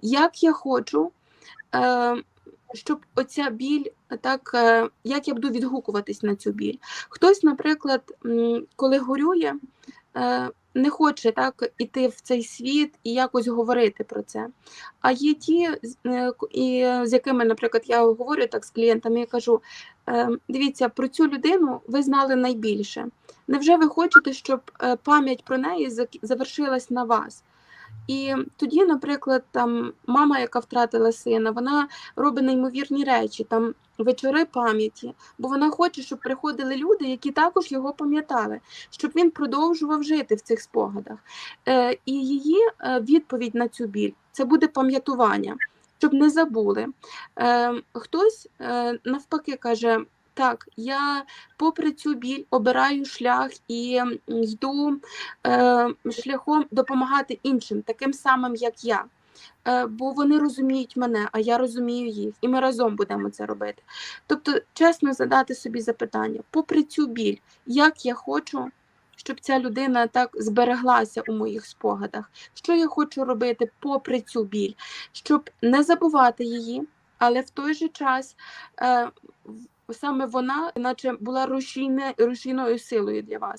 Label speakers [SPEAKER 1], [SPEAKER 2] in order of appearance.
[SPEAKER 1] Як я хочу, е, щоб оця біль так, е, як я буду відгукуватись на цю біль. Хтось, наприклад, коли горює, е, не хоче так іти в цей світ і якось говорити про це. А є ті, з- якими, наприклад, я говорю так з клієнтами, я кажу: дивіться, про цю людину ви знали найбільше. Невже ви хочете, щоб пам'ять про неї завершилась на вас? І тоді, наприклад, там мама, яка втратила сина, вона робить неймовірні речі, там вечори пам'яті, бо вона хоче, щоб приходили люди, які також його пам'ятали, щоб він продовжував жити в цих спогадах. Е, і її е, відповідь на цю біль це буде пам'ятування, щоб не забули. Е, хтось навпаки каже. Так, я попри цю біль обираю шлях і йду е, шляхом допомагати іншим, таким самим, як я. Е, бо вони розуміють мене, а я розумію їх, і ми разом будемо це робити. Тобто, чесно задати собі запитання, попри цю біль, як я хочу, щоб ця людина так збереглася у моїх спогадах, що я хочу робити попри цю біль, щоб не забувати її, але в той же час. Е, Саме вона, наче була рушійне, рушійною силою для вас.